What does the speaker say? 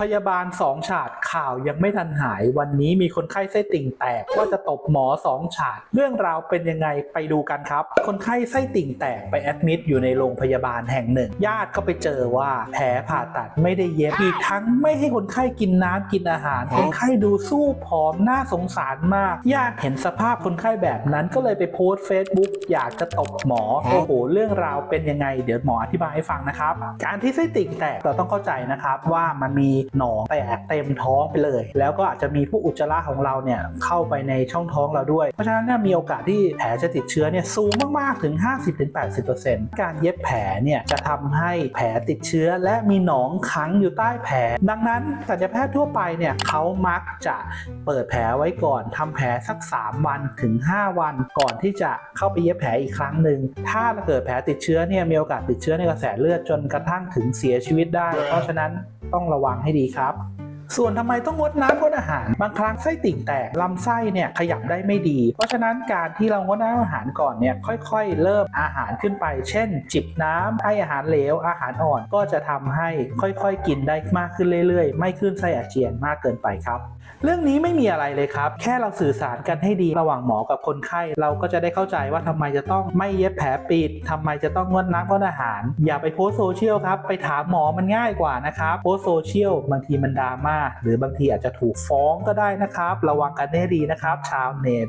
พยาบาลสองฉาก ข่าวยังไม่ทันหาย วันนี้มีคนไข้ไส้ติ่งแตกว่าจะตบหมอสองฉาด เรื่องราวเป็นยังไงไปดูกันครับ คนไข้ไส้ติ่งแตกไปแอดมิดอยู่ในโรงพยาบาลแห่งหนึ่ง ญาติก็ไปเจอว่าแผลผ่าตัดไม่ได้เย็บอีกทั้งไม่ให้คนไข้กินน้ำกินอาหาร คนไข้ดูสู้ผอมน่าสงสารมาก ญาติเห็นสภาพคนไข้แบบนั้นก็เลยไปโพสต์เฟซบุ๊กอยากจะตบหมอโอ้โหเรื่องราวเป็นยังไง เดี๋ยวหมออธิบายให้ฟังนะครับ การที่ไส้ติ่งแตกเราต้องเข้าใจนะครับว่ามันมีหนองแตกเต็มท้องไปเลย แล้วก็อาจจะมีพวกอุจจาระของเราเนี่ยเข้าไปในช่องท้องเราด้วย เพราะฉะนั้นเนี่ยมีโอกาสที่แผลจะติดเชื้อเนี่ยสูงมากๆถึง 50-80%การเย็บแผลเนี่ยจะทำให้แผลติดเชื้อ และมีหนองขังอยู่ใต้แผล ดังนั้นศัลยแพทย์ทั่วไปเนี่ยเขามักจะเปิดแผลไว้ก่อนทำแผลสัก 3 วันถึง 5 วันก่อนที่จะเข้าไปเย็บแผลอีกครั้งหนึ่งถ้าเกิดแผลติดเชื้อเนี่ยมีโอกาสติดเชื้อในกระแสเลือดจนกระทั่งถึงเสียชีวิตได้ เพราะฉะนั้นต้องระวังให้ดีครับ ส่วนทำไมต้องงดน้ำงดอาหาร บางครั้งไส้ติ่งแตกลำไส้เนี่ยขยับได้ไม่ดี เพราะฉะนั้นการที่เรางดน้ำอาหารก่อนเนี่ยค่อยๆ เริ่มอาหารขึ้นไป เช่น จิบน้ำให้อาหารเหลวอาหารอ่อนก็จะทำให้ค่อยๆ กินได้มากขึ้นเรื่อยๆ ไม่ขึ้นไส้อาเจียนมากเกินไปครับ เรื่องนี้ไม่มีอะไรเลยครับ แค่เราสื่อสารกันให้ดีระหว่างหมอกับคนไข้ เราก็จะได้เข้าใจว่าทำไมจะต้องไม่เย็บแผลปิดทำไมจะต้องงดน้ำงดอาหาร อย่าไปโพสโซเชียลครับไปถามหมอมันง่ายกว่านะครับโพสโซเชียลบางทีมันดราม่าหรือบางทีอาจจะถูกฟ้องก็ได้นะครับ ระวังกันให้ดีนะครับ ชาวเน็ต